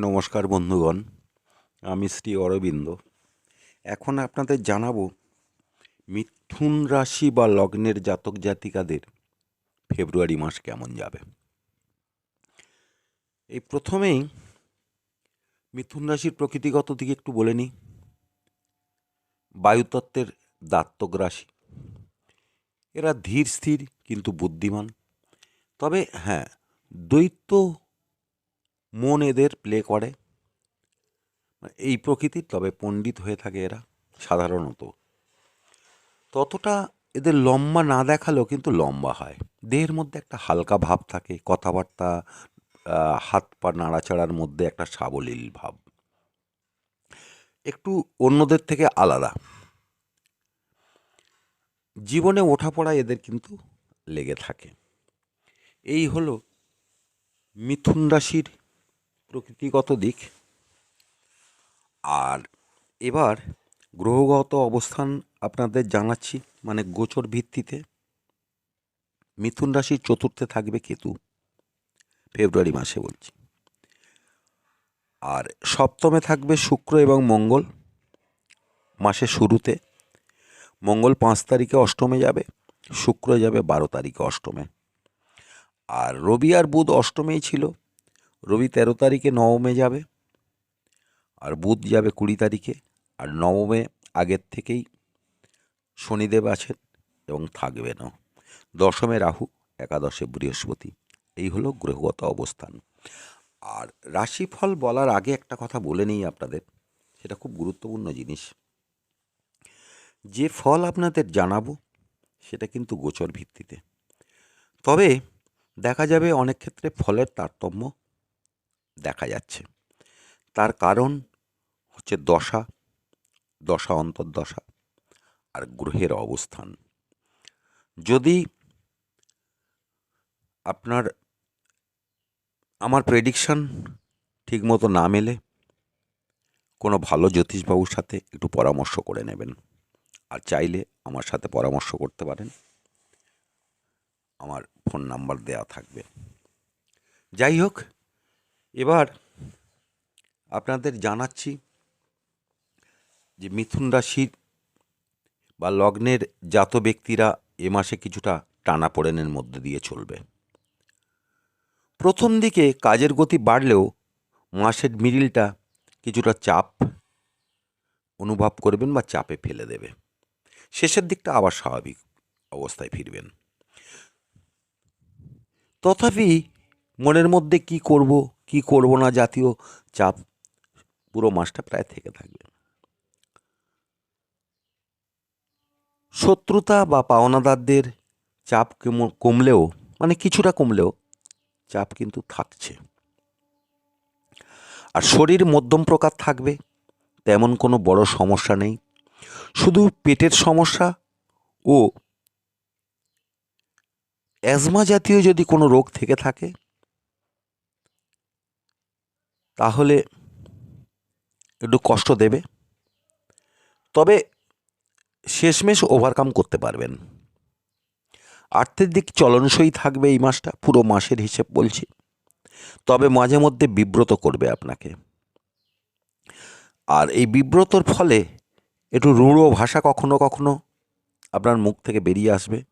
নমস্কার বন্ধুগণ, আমি শ্রী অরবিন্দ। এখন আপনাদের জানাব মিথুন রাশি বা লগ্নের জাতক জাতিকাদের ফেব্রুয়ারি মাস কেমন যাবে। এই প্রথমেই মিথুন রাশির প্রকৃতিগত দিকে একটু বলে নিই। বায়ুতত্ত্বের দাত্তক রাশি। এরা ধীর স্থির কিন্তু বুদ্ধিমান। তবে হ্যাঁ দ্বৈত মন এদের প্লে করে। এই প্রকৃতির তবে পণ্ডিত হয়ে থাকে এরা, সাধারণত। ততটা এদের লম্বা না দেখালেও কিন্তু লম্বা হয়। দেহের মধ্যে একটা হালকা ভাব থাকে, কথাবার্তা হাত পা নাড়াচাড়ার মধ্যে একটা সাবলীল ভাব। একটু অন্যদের থেকে আলাদা। জীবনে ওঠাপড়া এদের কিন্তু লেগে থাকে। এই হলো মিথুন রাশির প্রকৃতিগত দিক। আর এবার গ্রহগত অবস্থান আপনাদের জানাচ্ছি মানে গোচর ভিত্তিতে। মিথুন রাশির চতুর্থে থাকবে কেতু, ফেব্রুয়ারি মাসে বলছি। আর সপ্তমে থাকবে শুক্র এবং মঙ্গল মাসের শুরুতে। মঙ্গল পাঁচ তারিখে অষ্টমে যাবে, শুক্র যাবে বারো তারিখে অষ্টমে। আর রবি আর বুধ অষ্টমেই ছিল রবি তেরো তারিখে নবমে যাবে আর বুধ যাবে কুড়ি তারিখে আর নবমে আগের থেকেই শনিদেব আছেন এবং থাকবেনও। দশমে রাহু, একাদশে বৃহস্পতি। এই হলো গ্রহগত অবস্থান। আর রাশিফল বলার আগে একটা কথা বলে নিই আপনাদের, সেটা খুব গুরুত্বপূর্ণ জিনিস। যে ফল আপনাদের জানাব, সেটা কিন্তু গোচর ভিত্তিতে। তবে দেখা যাবে অনেক ক্ষেত্রে ফলের তারতম্য দেখা যাচ্ছে। তার কারণ হচ্ছে দশা দশা অন্তর্দশা আর গ্রহের অবস্থান। যদি আপনার, আমার প্রেডিকশন ঠিকমতো না মেলে, কোনো ভালো জ্যোতিষবাবুর সাথে একটু পরামর্শ করে নেবেন। আর চাইলে আমার সাথে পরামর্শ করতে পারেন। আমার ফোন নাম্বার দেওয়া থাকবে। যাই হোক এবার আপনাদের জানাচ্ছি যে মিথুন রাশির বা লগ্নের জাত ব্যক্তিরা এ মাসে কিছুটা টানাপোড়েনের মধ্যে দিয়ে চলবে। প্রথম দিকে কাজের গতি বাড়লেও মাসের মিডিলটা কিছুটা চাপ অনুভব করবেন বা চাপে ফেলে দেবে। শেষের দিকটা আবার স্বাভাবিক অবস্থায় ফিরবেন। তথাপি মনের মধ্যে কি করব কি করব না জাতীয় চাপ, পুরো মাসটা প্রায় থেকে থাকবে। শত্রুতা বা পাওনাদারদের চাপ কমলেও মানে কিছুটা কমলেও চাপ কিন্তু থাকছে। আর শরীর মধ্যম প্রকার থাকবে, তেমন কোনো বড় সমস্যা নেই। শুধু পেটের সমস্যা ও অ্যাজমা জাতীয় যদি কোনো রোগ থেকে থাকে তাহলে একটু কষ্ট দেবে। তবে শেষমেশ ওভারকাম করতে পারবেন। আর্থের দিক চলনসই থাকবে এই মাসটা, পুরো মাসের হিসেব বলছি। তবে মাঝে মধ্যে বিব্রত করবে আপনাকে। আর এই বিব্রতর ফলে একটু রূঢ় ভাষা কখনো কখনো আপনার মুখ থেকে বেরিয়ে আসবে।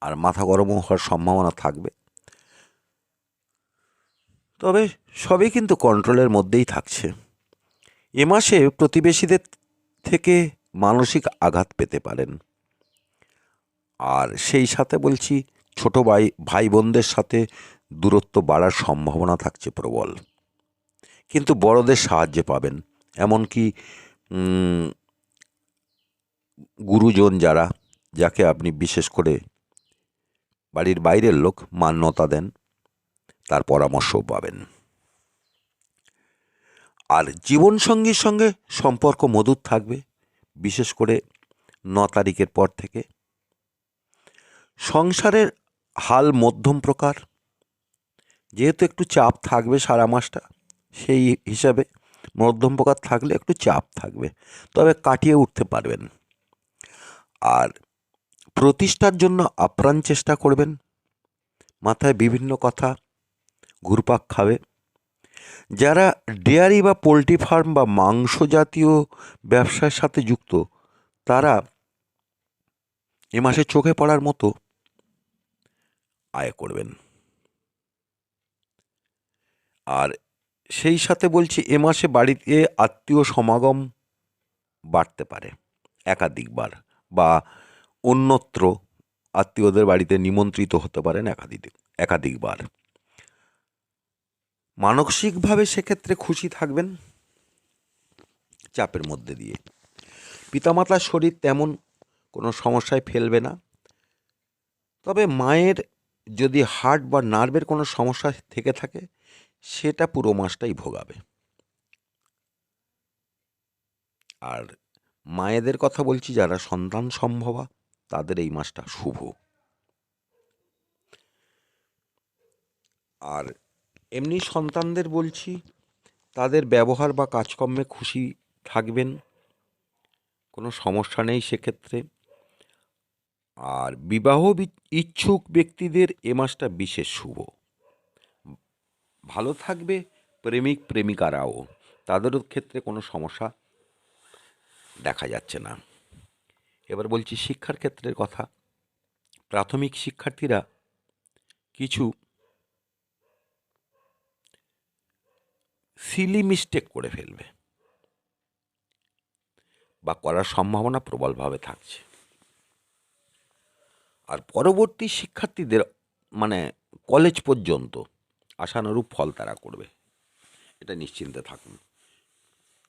আর মাথা গরমও হওয়ার সম্ভাবনা থাকবে। তবে সবই কিন্তু কন্ট্রোলের মধ্যেই থাকছে। এ মাসে প্রতিবেশীদের থেকে মানসিক আঘাত পেতে পারেন। আর সেই সাথে বলছি, ছোট ভাই ভাই বোনদের সাথে দূরত্ব বাড়ার সম্ভাবনা থাকছে প্রবল। কিন্তু বড়দের সাহায্য পাবেন। এমনকি গুরুজন যারা, যাকে আপনি বিশেষ করে বাড়ির বাইরের লোক মান্যতা দেন তার পরামর্শও পাবেন। আর জীবনসঙ্গীর সঙ্গে সম্পর্ক মধুর থাকবে, বিশেষ করে ন তারিখের পর থেকে। সংসারের হাল মধ্যম প্রকার, যেহেতু একটু চাপ থাকবে সারা মাসটা, সেই হিসাবে মধ্যম প্রকার থাকলে একটু চাপ থাকবে, তবে কাটিয়ে উঠতে পারবেন। আর প্রতিষ্ঠার জন্য আপ্রাণ চেষ্টা করবেন। মাথায় বিভিন্ন কথা ঘুরপাক খাবে। যারা ডেয়ারি বা পোলট্রি ফার্ম বা মাংস জাতীয় ব্যবসার সাথে যুক্ত, তারা এ মাসে চোখে পড়ার মতো আয় করবেন। আর সেই সাথে বলছি, এ মাসে বাড়িতে আত্মীয় সমাগম বাড়তে পারে, একাধিকবার বা অন্যত্র আত্মীয়দের বাড়িতে নিমন্ত্রিত হতে পারেন একাধিক, একাধিকবার। মানসিকভাবে সেক্ষেত্রে খুশি থাকবেন চাপের মধ্যে দিয়ে। পিতামাতার শরীর তেমন কোনো সমস্যায় ফেলবে না। তবে মায়ের যদি হার্ট বা নার্ভের কোনো সমস্যা থেকে থাকে, সেটা পুরো মাসটাই ভোগাবে। আর মায়েদের কথা বলছি, যারা সন্তান সম্ভবা, তাদের এই মাসটা শুভ। আর এমনি সন্তানদের বলছি, তাদের ব্যবহার বা কাজকর্মে খুশি থাকবেন, কোনো সমস্যা নেই সেক্ষেত্রে। আর বিবাহ ইচ্ছুক ব্যক্তিদের এ মাসটা বিশেষ শুভ। ভালো থাকবে প্রেমিক প্রেমিকারাও, তাদেরও ক্ষেত্রে কোনো সমস্যা দেখা যাচ্ছে না। এবার বলছি শিক্ষার ক্ষেত্রের কথা। প্রাথমিক শিক্ষার্থীরা কিছু সিলি মিস্টেক করে ফেলবে। বা করার সম্ভাবনা প্রবলভাবে থাকছে। আর পরবর্তী শিক্ষার্থীদের মানে কলেজ পর্যন্ত আশানুরূপ ফল তারা করবে। এটা নিশ্চিন্তে থাকুন।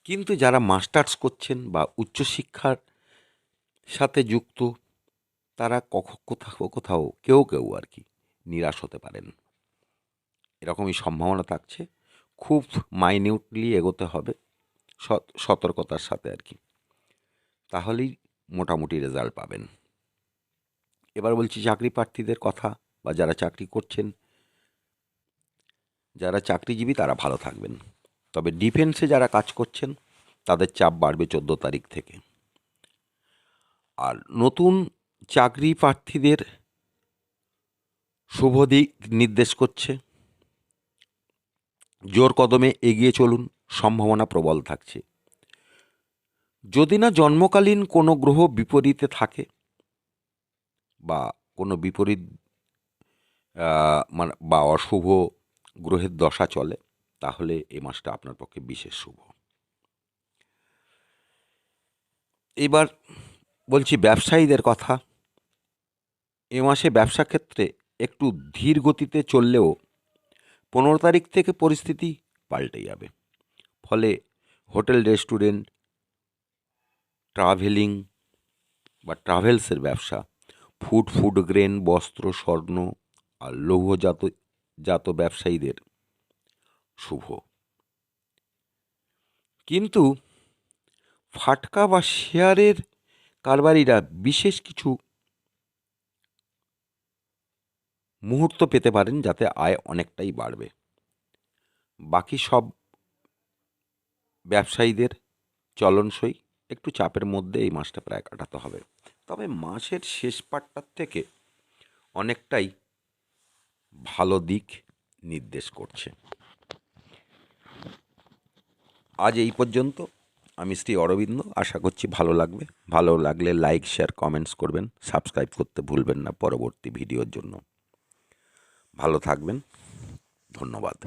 কিন্তু যারা মাস্টার্স করছেন বা উচ্চশিক্ষার সাথে যুক্ত, তারা কখ, কোথাও কোথাও কেউ কেউ আর কি নিরাশ হতে পারেন। এরকমই সম্ভাবনা থাকছে। খুব মাইনিউটলি এগোতে হবে সত- সতর্কতার সাথে আর কি। তাহলেই মোটামুটি রেজাল্ট পাবেন। এবার বলছি চাকরি প্রার্থীদের কথা বা যারা চাকরি করছেন, যারা চাকরিজীবী তারা ভালো থাকবেন। তবে ডিফেন্সে যারা কাজ করছেন, তাদের চাপ বাড়বে চোদ্দ তারিখ থেকে। আর নতুন চাকরি প্রার্থীদের শুভ দিক নির্দেশ করছে। জোর কদমে এগিয়ে চলুন, সম্ভাবনা প্রবল থাকছে। যদি না জন্মকালীন কোনো গ্রহ বিপরীতে থাকে, বা কোনো বিপরীত মানে বা অশুভ গ্রহের দশা চলে, তাহলে এ মাসটা আপনার পক্ষে বিশেষ শুভ। এবার বলছি ব্যবসায়ীদের কথা। এ মাসে ব্যবসা ক্ষেত্রে একটু ধীর গতিতে চললেও পনেরো তারিখ থেকে পরিস্থিতি পাল্টে যাবে। ফলে হোটেল রেস্টুরেন্ট, ট্রাভেলিং বা ট্রাভেলসের ব্যবসা, ফুড ফুড গ্রেন, বস্ত্র, স্বর্ণ আর লৌহজাত, জাত ব্যবসায়ীদের শুভ। কিন্তু ফাটকা বা শেয়ারের কারবারিরা বিশেষ কিছু মুহূর্ত পেতে পারেন যাতে আয় অনেকটাই বাড়বে। বাকি সব ব্যবসায়ীদের চলনসই একটু চাপের মধ্যে এই মাসটা প্রায় কাটাতে হবে। তবে মাসের শেষ পার্টটার থেকে অনেকটাই ভালো দিক নির্দেশ করছে। আজ এই পর্যন্ত। আমি শ্রী অরবিন্দ। আশা করছি ভালো লাগবে। ভালো লাগলে লাইক, শেয়ার, কমেন্টস করবেন। সাবস্ক্রাইব করতে ভুলবেন না পরবর্তী ভিডিওর জন্য। ভালো থাকবেন। ধন্যবাদ।